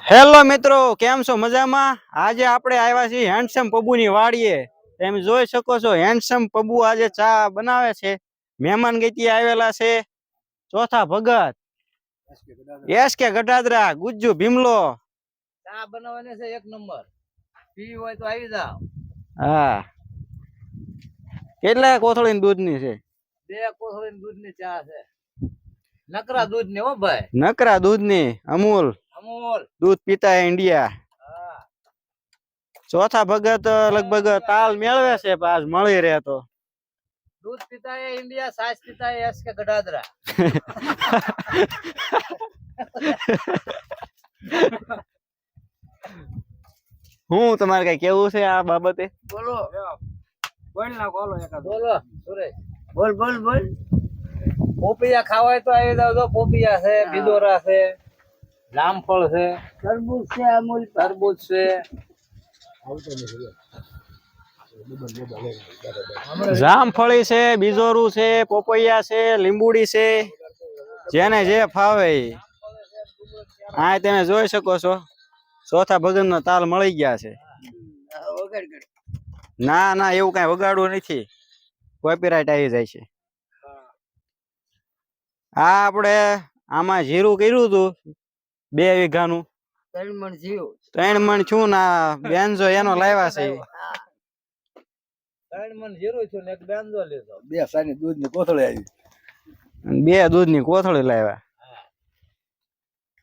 Hello મિત્રો કેમ છો? મજામાં? આજે આપણે આવ્યા છીએ હેન્ડસમ પબુની વાડીએ. તમે જોઈ શકો છો હેન્ડસમ પબુ આજે ચા બનાવે છે. મહેમાન ગીતી આવેલા છે. ચોથા ભગત. એસ કે ગઢાદરા ગુજ્જુ ભીમલો. ચા બનાવવાની છે એક નંબર. પીવી હોય તો આવી જાવ હા. કેટલા કોથળી દૂધની છે? બે કોથળી દૂધની ચા છે. નકરા દૂધની હો ભાઈ. નકરા દૂધની અમૂલ. અમૂલ. દૂધ પીતા ઇન્ડિયા ચોથા ભગત લગભગ તાલ મેળવે છે આજ મળી રહે તો. દૂધ પીતા એ ઇન્ડિયા સાસ પીતા એ એસ કે ગઢાદરા. હું તમારે કઈ કેવું છે આ બાબતે? બોલો. બોલ ના બોલો બોલો સુરેશ. બોલ બોલ બોલ. પોપિયા ખાવાય તો આવી જાવ તો પોપિયા છે બિદોરા છે. જામફળ છે. તરબૂચ છે અમૂલ. તરબૂચ છે. જામફળી છે બીજોરું છે પોપૈયા છે લીંબુડી છે. જેને જે ફાવે. આ તમે જોઈ શકો છો. ચોથા ભજન નો તાલ મળી ગયા છે. ના ના એવું કઈ વગાડવું નથી. કોપીરાઇટ આવી જાય છે. આ આપણે આમાં જીરું કર્યું હતું. બે વીઘાનું? ત્રણ મણ જીવ. ત્રણ મણ છું ના બેનજો એનો લાવ્યા છે. ત્રણ મણ જીરું છું ને એક બેંજો લીધો. બે સાની દૂધની કોથળી આવી. બે બે દૂધની કોથળી લાવ્યા.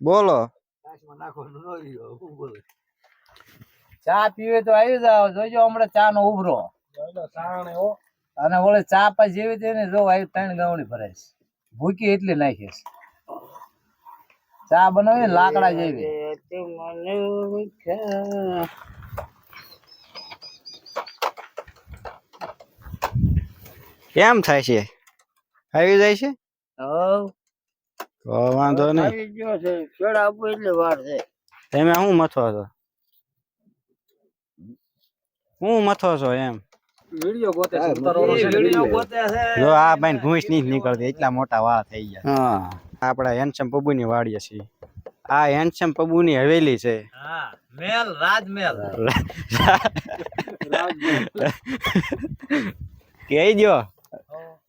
બોલો. ચા પીવે તો આવી જાવ જોજો હમણાં ચા નો ઉભરો અને ઓલે ચા પછી જેવી તેને જો આવી ત્રણ ગાવણી ભરાય ભૂકી એટલી નાખી છે. ચા બનાવી લાકડા જેવી. કેમ થાય છે? આવી જાય છે? વાંધો નહીં. આવી ગયો છે. છેડા આપો એટલે વાર છે. તમે હું મથો છો? હું મથો છો એમ? વિડિયો ગોતે છે. વિડિયો ગોતે છે. જો આ ભાઈ ઘૂંસ નહીં નીકળતી. એટલા મોટા વાળ થઈ ગયા. હા. આપડા હેન્ડસમ પબુની વાડીએ છીએ. આ હેન્ડસમ પબુની હવેલી છે. હા મેલ રાજમેલ. કહી દો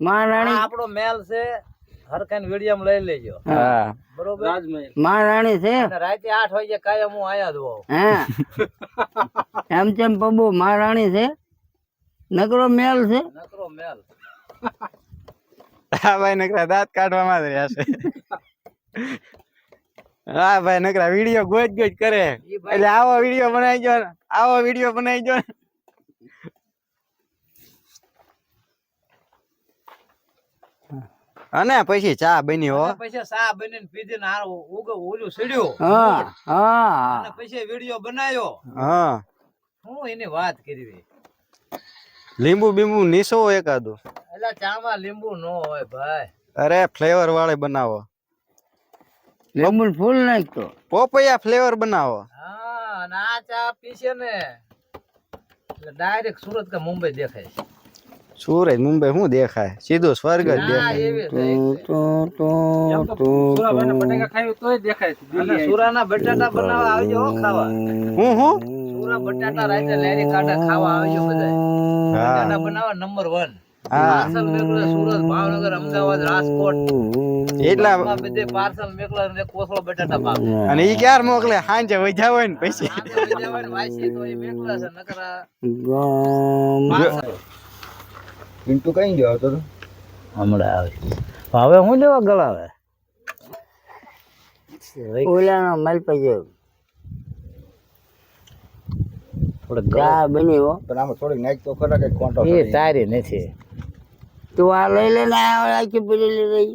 મહારાણી આપણો મેલ છે. હરખાન વિડિયમ લઈ લેજો. હા. બરોબર? મહારાણી છે. રાતે આઠ વાગે કાયમ હું આયા દો હા હે. એમ તેમ પબુ મહારાણી છે. નકરો મેલ છે. નકરો મેલ. આ ભાઈ નકરા દાંત કાઢવામાં જ રહ્યા છે. હા ભાઈ નકરા વીડિયો ગોજ ગોજ કરે. એટલે આવો વીડિયો બનાવી જો આવો વીડિયો બનાવી જો અને પછી ચા બની હો. પછી પછી સા પીધી ને હારો ઉગ ઓલું સીડ્યું. હા હા. અને પછી વીડિયો બનાવ્યો. હા. હું એની વાત કરવી લીંબુ બીંબુ નીસો એકાદો? એટલે ચામાં લીંબુ નો હોય ભાઈ. અરે ફ્લેવર વાળે બનાવો. લીંબુ ફૂલ નાખતો. પોપૈયા ફ્લેવર બનાવો. હા ના ચા પીશે ને એટલે ડાયરેક્ટ સુરત કે મુંબઈ દેખાય છે. સુરત મુંબઈ શું દેખાય? સીધો સ્વર્ગ જ દેખાય. સુરાના બટાટા બનાવવા આવજો ખાવા. હું હું? સુરા બટાટા રાતે લેરી કાઢે ખાવા આવજો બધા બટાટા બનાવવા નંબર વન પાર્સલ મેકલે સુરત ભાવનગર અમદાવાદ રાજકોટ. એટલા બધે પાર્સલ મેકલે ને કોસળો બટાટા પાક. અને ઈ ક્યારે મોકલે? સાંજે વૈજા હોય ને પછી વાસી તો એ મેકલે છે નકરા પિન્ટુ કઈ ગયો હતો? હમણાં આવે. હવે હું લેવા ગળાવે? ઓલાનો મલ પજો ચા બની બન્યો પણ આમાં થોડીક નાખ તો ખરા કઈ કોન્ટો એ તારી નથી. તું આ લઈ લે ને આ આખી પડેલી રહી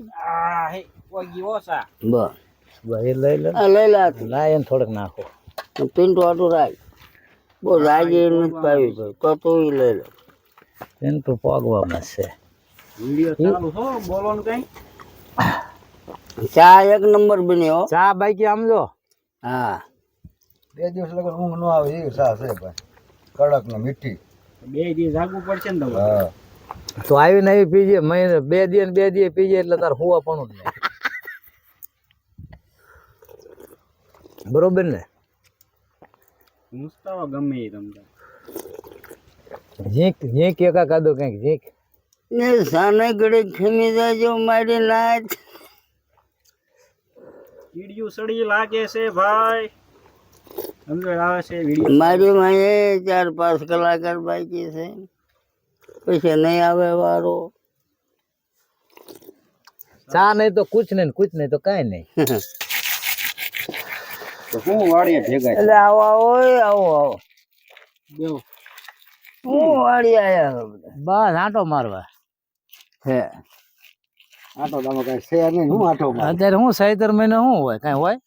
બસ. એ લઈ લે આ લઈ લે આ તું. લાય થોડુંક નાખો. તું પિન્ટુ આટું રાખ. બહુ રાજી નથી પાવી તો તો તું ઈ લઈ લે. એમ તો પગવામાં છે. ચા એક નંબર બની હો. ચા બાકી આમ જો. હા. બે દિવસ લગન ઊંઘ ન આવે એ સા છે ભાઈ. કડક ને મીઠી. બે દિવસ આગવું પડશે ને હા. તો આવીને આવી પીજે મહિને બે દી બે દી પીજે એટલે તાર હોવા પણ જ નહીં. બરોબર ને? મુસ્તાવા ગમે એ તમને. ઝીંક ઝીંક એકા કાદો કંઈક ઝીંક. ને સાને ગળે ખમી જાજો મારી નાચ કીડિયું સડી લાગે છે ભાઈ સમજણ આવે છે વીડિયો મારી માએ ચાર પાંચ કલાકાર બાકી છે. પછી નહીં આવે વારો. ચા નહીં તો કુછ નહીં ને કુછ નહીં તો કાંઈ નહીં. હું વાડીએ ભેગા એટલે આવો આવો આવો આવો. હું વાળી આવ્યા બસ આંટો મારવા. હે. આટો તમે કઈ છે નહીં. હું આટો અત્યારે હું સહિતર મહિને શું હોય કઈ હોય?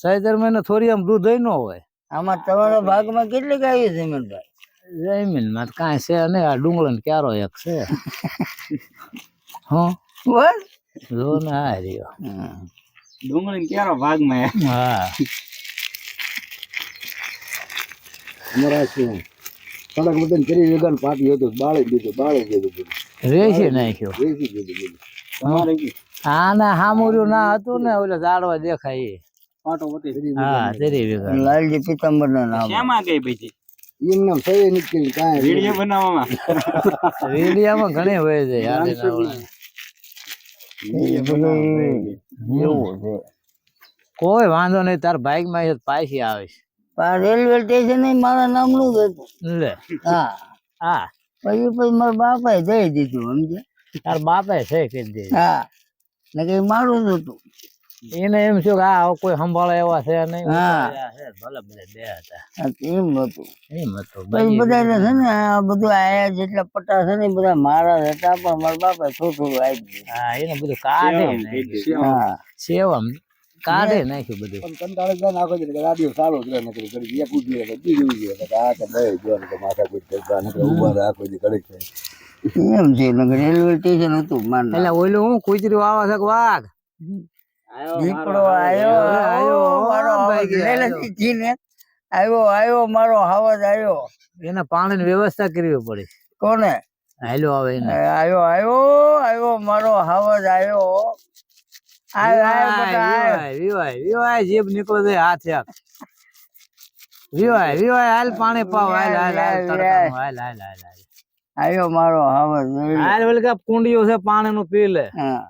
સૈતર મહિને થોડી આમ દૂધ ન હોય. આમાં તમારા ભાગમાં કેટલીક આવી જમીનભાઈ જમીનમાં તો કાંઈ છે નહીં આ ડુંગળો ને ક્યારો એક છે. હું? બસ જો ને આ રહ્યો. ડુંગળી ક્યારો ભાગમાં હા. અમારા શું કડક વતન કરી વેગન પાટી હતું બાળી દીધું બાળી દીધું રેસી નાખ્યો. વેચી દીધું તમારે આના હામુર્યું ના હતું ને ઓલે ઝાડવા દેખાય હા તેરી વીઘા લાલજી પિત્તંબર ના નામ. શેમાં ગઈ પછી એમને સહી નથી કાંઈ વીડિયો બનાવવામાં. રેડિયામાં ઘણી હોય છે યાદ ના હોય. એ બધું એવું છે. કોઈ વાંધો નહીં તાર બાઈકમાં પાછી આવે છે પણ આ રેલવે સ્ટેશન મારા નામનું જ હતું. લે. હા. હા. પછી પછી મારા બાપાએ દઈ દીધું સમજે તાર બાપે છે કહી દે હા. ને કે મારું જ હતું. એને એમ શું કે આ કોઈ સંભાળે એવા છે નહીં. હા. ભલે ભલે બે હતા. એમ હતું. એમ હતું પછી બધા છે ને આ બધું આયા જેટલા પટ્ટા છે ને બધા મારા હતા પણ મારા બાપા થોડું થોડું આવી હા એને બધું કાઢે હા. સેવમ કાઢે નાખ્યું બધું. પણ કંટાળે જાય નાખો છે કે રાડિયો સારો જ રહે નકરી કરી એક ઉઠી રહે બીજું ઉઠી રહે આ તો બે જો ને કે માથા કૂટ કરતા નકરી ઊભા રાખો જે કડક થાય એમ છે નકરી રેલવે સ્ટેશન હતું માન એટલે ઓલું હું કુતરી આવે છે કે વાઘ? દીપડો આવ્યો આવ્યો, મારો ભાઈ અવાજ ગયા, લે લે જીને. આવ્યો આવ્યો મારો અવાજ આવ્યો એને પાણીની વ્યવસ્થા કરવી પડે. કોને? હાલો આવે એને. આવ્યો આવ્યો આવ્યો મારો અવાજ આવ્યો જીભ નીકળો છે હાથે. વિવાય વિવાય હાલ પાણી પાવ હાલ હાલ હાલ હાલ હાલ હાલ આવ્યો મારો અવાજ હાલ ઓલી કાંઈ કુંડીઓ છે પાણી નું પી લે હા.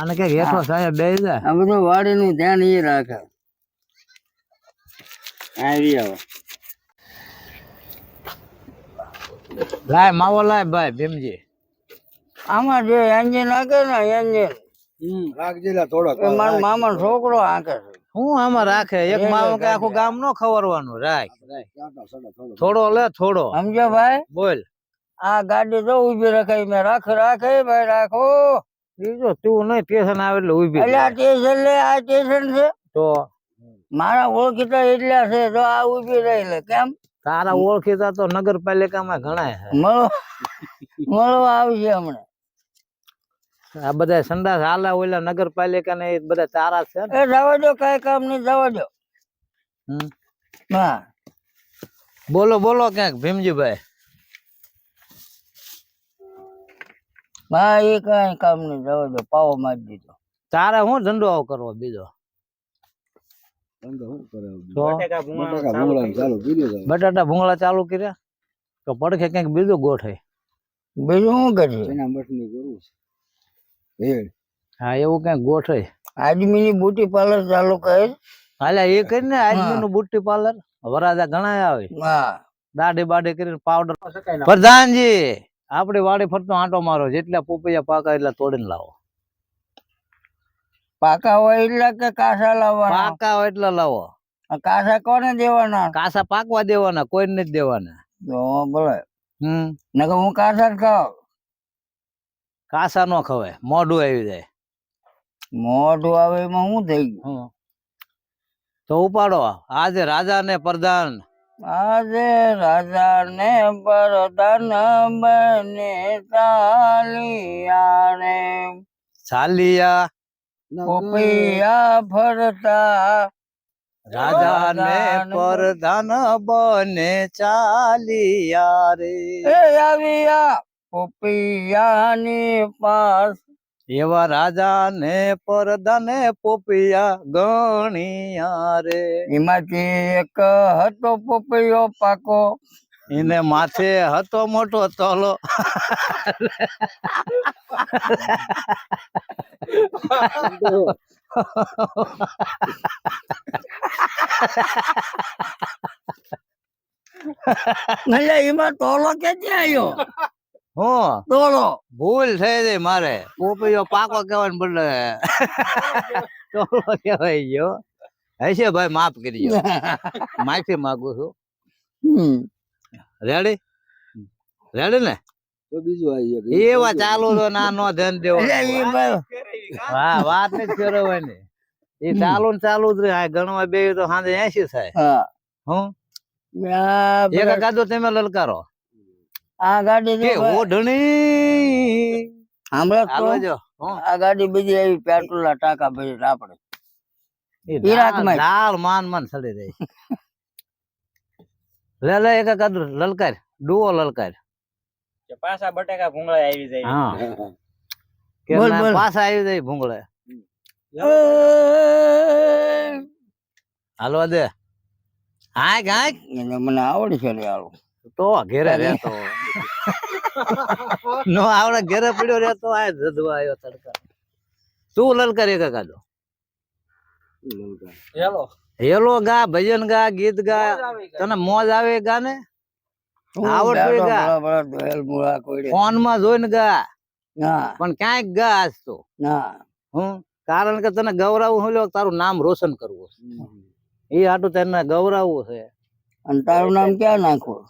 અને કે હેઠો સાહેબ બે જાય. આ બધું વાડીનું ધ્યાન એ રાખે. આવી આવો. લાય માવો લાય ભાઈ ભીમજી. આમાં જે એન્જિન હાકે ને એન્જિન રાખજે મામા છોકરો હાકે છે. હું આમાં રાખે? એક માવો કે આખું ગામ નો ખવરવાનું રાખ. થોડો થોડો લે થોડો. સમજો ભાઈ? બોલ. આ ગાડી તો ઊભી રખાઈ મેં રાખ રાખે ભાઈ રાખો બીજો તું નહીં સ્ટેશન આવે એટલે ઊભી એટલે આ સ્ટેશન લે આ સ્ટેશન છે. તો? મારા ઓળખીતા એટલા છે તો આ ઊભી રહી કેમ? તારા ઓળખીતા તો નગરપાલિકામાં ઘણા છે. મળો મળવા આવશે હમણાં. આ બધા સંડાસ હાલા ઓલા નગરપાલિકા ને બધા તારા છે એ જવા દો કઈ કામ નહીં જવા દો. હા. બોલો બોલો ક્યાંક ભીમજીભાઈ. હા એ કઈ કામ નહીં. જવા દો પાવો મારી દીધો. તારે હું ધંધો આવો કરવો બીજો? કરે કરી બટાટા ભૂંગળા ચાલુ કર્યા? તો પડખે કંઈક બીજું ગોઠે બીજું શું કરીએ? હા એવું ક્યાંક ગોઠે આદમીની બ્યુટી પાર્લર ચાલુ કરે હાલે એ કરીને આજમી નું બુટ્ટી પાર્લર? વરાજા ઘણા આવે. હા. દાઢી બાઢી કરીને પાવડર પ્રધાનજી! આપડી વાડી ફરતો આંટો મારો જેટલા પોપૈયા પાકા એટલા તોડીને લાવો. પાકા હોય એટલે કે કાસા લાવવા પાકા હોય એટલા લાવો. કાસા કોને દેવાના? કાસા પાકવા દેવાના કોઈ નથી દેવાના. ભલે. હમ. નકર હું કાસા જ ખાવ. કાસા નો ખવાય મોઢું આવી જાય. મોઢું આવે એમાં શું થઈ ગયું? તો ઉપાડો આજે રાજા ને પ્રધાન આજે રાજા ને પ્રધાન બને ચાલિયા. રે ચાલિયા કોપિયા ફરતા રાજા ને પ્રધાન બને ચાલિયા રે એ આવ્યા પોપિયાની પાસ. એવા રાજા ને પરદાને પોપિયા ગણિયા રે. એમાંથી એક હતો પોપૈયો પાકો. એને માથે હતો મોટો તલો. એટલે એમાં તોલો ક્યાંથી આવ્યો હું. તોલો ભૂલ થઈ ગઈ મારે. પોપીઓ પાકો કહેવાને બદલે. તોલો કહેવાય ગયો. હશે ભાઈ માફ કરી માફી માંગુ છું. રેડી રેડી ને? તો બીજું એવા ચાલુ તો ના નો ધ્યાન દેવો. હા વાત નથી ફેરવવાની એ ચાલુ ને ચાલુ જ રહે. ગણવા બે તો સાંજે એસી થાય. હા. હું? એક કાદો તમે લલકારો. આ ગાડી કે ઓઢણી. સાંભળો તો, આ ગાડી બીજી આવી પેટ્રોલ ના ટાંકા ભરી આપણે. ઈરાકમાં દાળ માન માન સડી જાય લે લે એક કદ લલકાર ડુઓ લલકાર. કે પાછા બટેકા ભૂંગળા આવી જાય. હા. કે પાછા આવી જાય ભૂંગળા. હાલવા દે. હાંક હાંક. મને આવડે છે લે આવું. તો ઘેરે રહેતો. નો આવડે ઘેરે પડ્યો રહેતો આ જદવા આવ્યો તડકા. તું લલકાર એક કાદો હેલો. હેલો ગા ભજન ગા ગીત ગા. તને મોજ આવે ગા ને? આવડતું ગા. ફોનમાં જોઈને ગા. પણ ક્યાંક ગા આજ તો? ના. હું? કારણ કે તને ગૌરવું હું તારું નામ રોશન કરવું એ હાટું તને ગૌરવવું છે અને તારું નામ ક્યાં નાખવું?